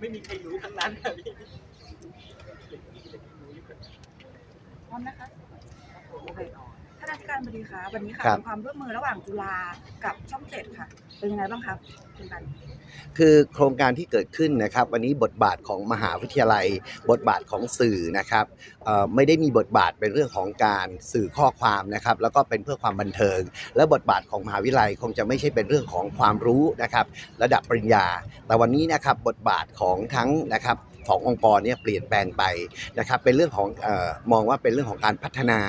ไม่มีใครรู้ทั้งนั้นครับพี่พร้อมนะคะโอเค ท่านอธิการบดีคะวันนี้ค่ะครับ เป็นความร่วมมือระหว่างจุฬากับช่องเจ็ดค่ะ เป็นยังไงบ้างครับคุณกัน คือโครงการที่เกิดขึ้นนะครับ วันนี้บทบาทของมหาวิทยาลัย บทบาทของสื่อนะครับเอ่อไม่ได้มีบทบาทเป็นเรื่องของการสื่อข้อความนะครับ แล้วก็เป็นเพื่อความบันเทิง และบทบาทของมหาวิทยาลัยคงจะไม่ใช่เป็นเรื่องของความรู้นะครับ ระดับปริญญา แต่วันนี้นะครับบทบาทของทั้งนะครับ ขององค์กรเนี่ยเปลี่ยนแปลงไปนะครับเป็นเรื่องของออมองว่าเป็นเรื่องของการพัฒนา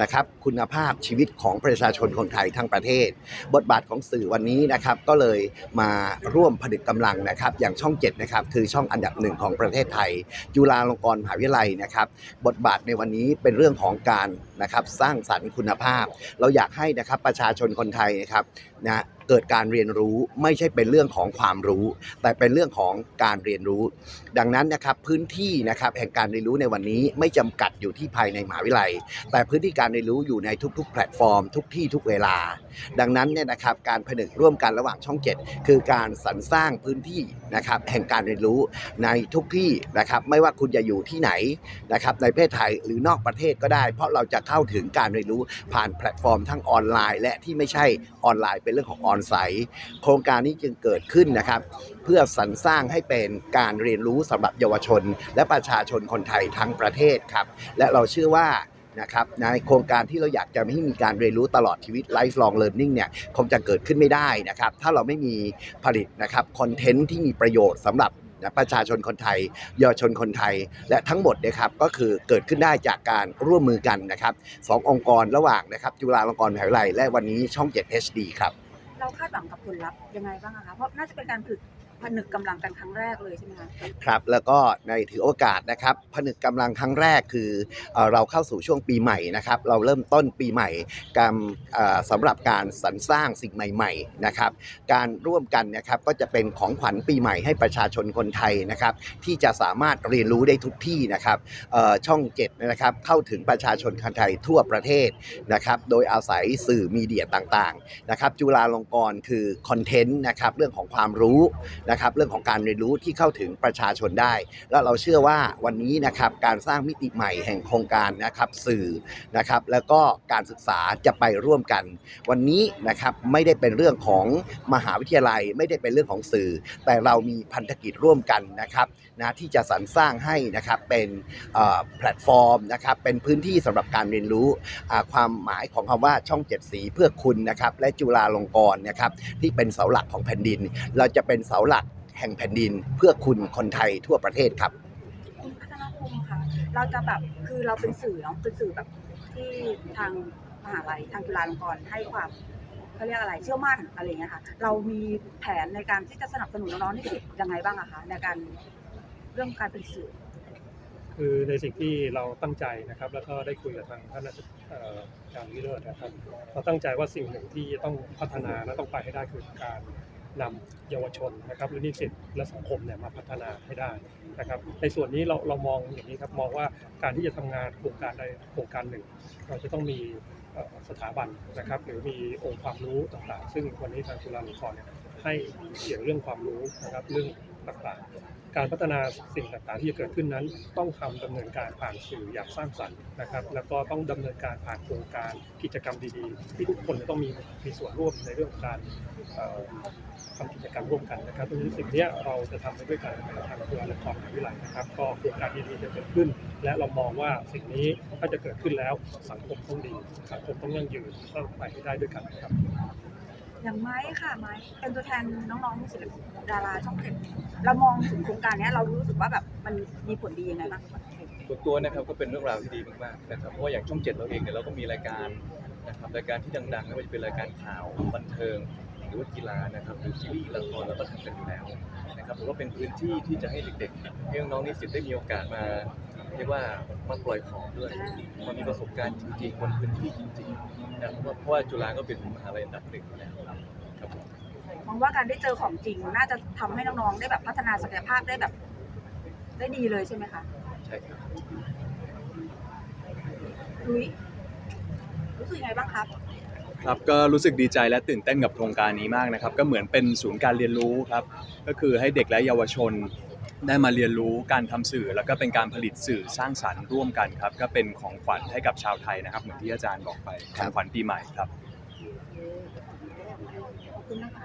นะครับคุณภาพชีวิตของประชาชนคนไทยทั้งประเทศ บทบาทของสื่อวันนี้นะครับก็เลยมาร่วมผนึกกำลังนะครับอย่างช่อง7นะครับคือช่องอันดับหนึ่งของประเทศไทย จุฬาลงกรณ์มหาวิทยาลัยนะครับบทบาทในวันนี้เป็นเรื่องของการนะครับสร้างสรรค์คุณภาพ เราอยากให้นะครับประชาชนคนไทยนะครับนะ เกิดการเรียนรู้ไม่ใช่เป็นเรื่องของความรู้ แต่เป็นเรื่องของการเรียนรู้ ดังนั้นนะครับพื้นที่นะครับแห่งการเรียนรู้ในวันนี้ไม่จำกัดอยู่ที่ภายในมหาวิทยาลัย แต่พื้นที่การเรียนรู้อยู่ในทุก ๆ แพลตฟอร์ม ทุกที่ทุกเวลา ดังนั้นเนี่ยนะครับการผนึกร่วมกันระหว่างช่อง 7 คือการสรรสร้างพื้นที่นะครับแห่งการเรียนรู้ในทุกที่นะครับไม่ว่าคุณจะอยู่ที่ไหนนะครับในประเทศไทยหรือนอกประเทศก็ได้ เพราะเราจะเข้าถึงการเรียนรู้ผ่านแพลตฟอร์มทั้งออนไลน์ และที่ไม่ใช่ออนไลน์เป็นเรื่องของออนไซต์โครงการนี้จึงเกิดขึ้นนะครับ เพื่อสรรสร้างให้เป็นการเรียนรู้สำหรับเยาวชน และประชาชนคนไทยทั้งประเทศครับ และเราเชื่อว่านะครับในโครงการที่เราอยากจะให้มีการเรียนรู้ตลอดชีวิต lifelong learning เนี่ยคงจะเกิดขึ้นไม่ได้นะครับ ถ้าเราไม่มีผลิตนะครับคอนเทนต์ที่มีประโยชน์สำหรับนะประชาชนคนไทยเยาวชนคนไทย และทั้งหมดนะครับก็คือเกิดขึ้นได้จากการร่วมมือกันนะครับสององค์กรระหว่างนะครับจุฬาลงกรณ์มหาวิทยาลัยและวันนี้ช่อง 7 HD ครับ เราคาดหวังกับผลลัพธ์ยังไงบ้างอะคะเพราะน่าจะเป็นการผึกผนึกกำลังกันครั้งแรกเลยใช่ไหมคะ ครับแล้วก็ในถือโอกาสนะครับผนึกกำลังครั้งแรกคือเอ่อเราเข้าสู่ช่วงปีใหม่นะครับ เราเริ่มต้นปีใหม่การเอ่อสำหรับการสรรสร้างสิ่งใหม่ๆนะครับ การร่วมกันนะครับก็จะเป็นของขวัญปีใหม่ให้ประชาชนคนไทยนะครับ ที่จะสามารถเรียนรู้ได้ทุกที่นะครับเอ่อช่อง7นะครับ เข้าถึงประชาชนคนไทยทั่วประเทศนะครับ โดยอาศัยสื่อมีเดียต่างๆนะครับ จุฬาลงกรณ์คือคอนเทนต์นะครับเรื่องของความรู้นะครับเรื่องของการเรียนรู้ที่เข้าถึงประชาชนได้ แล้วเราเชื่อว่าวันนี้นะครับการสร้างมิติใหม่แห่งโครงการนะครับสื่อนะครับแล้วก็การศึกษาจะไปร่วมกัน วันนี้นะครับไม่ได้เป็นเรื่องของมหาวิทยาลัย ไม่ได้เป็นเรื่องของสื่อ แต่เรามีพันธกิจร่วมกันนะครับนะที่จะสรรสร้างให้นะครับเป็นแพลตฟอร์มนะครับเป็นพื้นที่สำหรับการเรียนรู้ความหมายของคำว่าช่องเจ็ดสีเพื่อคุณนะครับและจุฬาลงกรณ์นะครับที่เป็นเสาหลักของแผ่นดิน เราจะเป็นเสาหลัก แห่งแผ่นดินเพื่อคุณคนไทยทั่วประเทศครับคุณพัฒนาภูมิค่ะเราจะแบบคือเราเป็นสื่อเนาะเป็นสื่อแบบที่ทางมหาลัยทางจุฬาลงกรณ์ให้ความเขาเรียกอะไรเชื่อมั่นอะไรอย่างเงี้ยค่ะ เรามีแผนในการที่จะสนับสนุนน้องๆนิสิตยังไงบ้างอะคะในการเรื่องการเป็นสื่อ คือในสิ่งที่เราตั้งใจนะครับ แล้วก็ได้คุยกับทางท่านอาเอ่ออาจารย์วิโรจน์นะครับเราตั้งใจว่าสิ่งหนึ่งที่ต้องพัฒนาและต้องไปให้ได้คือการ นำเยาวชนนะครับหรือนิสิตและสังคมเนี่ยมาพัฒนาให้ได้นะครับในส่วนนี้เราเรามองอย่างนี้ครับมองว่าการที่จะทำงานโครงการใดโครงการหนึ่ง เราจะต้องมีสถาบันนะครับหรือมีองค์ความรู้ต่างๆ ซึ่งวันนี้ทางจุฬาลงกรณ์เนี่ยให้เกี่ยวเรื่องความรู้นะครับเรื่องต่างๆ การพัฒนาสิ่งต่างๆ ที่จะเกิดขึ้นนั้น ต้องทำดำเนินการผ่านสื่ออย่างสร้างสรรค์นะครับ แล้วก็ต้องดำเนินการผ่านโครงการกิจกรรมดีๆ ที่ทุกคนจะต้องมีมีส่วนร่วมในเรื่องของการทำกิจกรรมร่วมกันนะครับตรงนี้สิ่งนี้เราจะทำไปด้วยกันกับทางจุฬาลงกรณ์มหาวิทยาลัยนะครับ ก็โครงการดีๆจะเกิดขึ้น และเรามองว่าสิ่งนี้ถ้าจะเกิดขึ้นแล้วสังคมต้องดีสังคมต้องยั่งยืนต้องไปให้ได้ด้วยกันนะครับ อย่างไม้ค่ะไม้เป็นตัวแทนน้องๆนิสิตดาราช่องเจ็ดเรามองถึงโครงการเนี้ยเรารู้สึกว่าแบบมันมีผลดียังไงบ้างส่วนตัวนะครับก็เป็นเรื่องราวที่ดีมากๆนะครับเพราะว่าอย่างช่องเจ็ดเราเองเนี่ยเราก็มีรายการนะครับรายการที่ดังๆไม่ว่าจะเป็นรายการข่าวบันเทิง หรือว่ากีฬานะครับหรือซีรีส์ละครเราก็ทำกันอยู่แล้วนะครับผมว่าเป็นพื้นที่ที่จะให้เด็กๆให้น้องๆนิสิตได้มีโอกาสมา เรียกว่ามาปล่อยของด้วยมามีประสบการณ์จริงๆบนพื้นที่จริงๆนะเพราะว่าเพราะว่าจุฬาก็เป็นมหาลัยอันดับหนึ่งอยู่แล้วครับผมมองว่าการได้เจอของจริงน่าจะทำให้น้องๆได้แบบพัฒนาศักยภาพได้แบบ ได้ดีเลยใช่ไหมคะใช่ครับลุยรู้สึกยังไงบ้างครับครับก็รู้สึกดีใจและตื่นเต้นกับโครงการนี้มากนะครับ ก็เหมือนเป็นศูนย์การเรียนรู้ครับ ก็คือให้เด็กและเยาวชน ได้มาเรียนรู้การทำสื่อ แล้วก็เป็นการผลิตสื่อสร้างสรรค์ร่วมกันครับ ก็เป็นของขวัญให้กับชาวไทยนะครับ เหมือนที่อาจารย์บอกไปขครัอบ งขวัญปีใหม่ครับ ขอบคุณนะคะ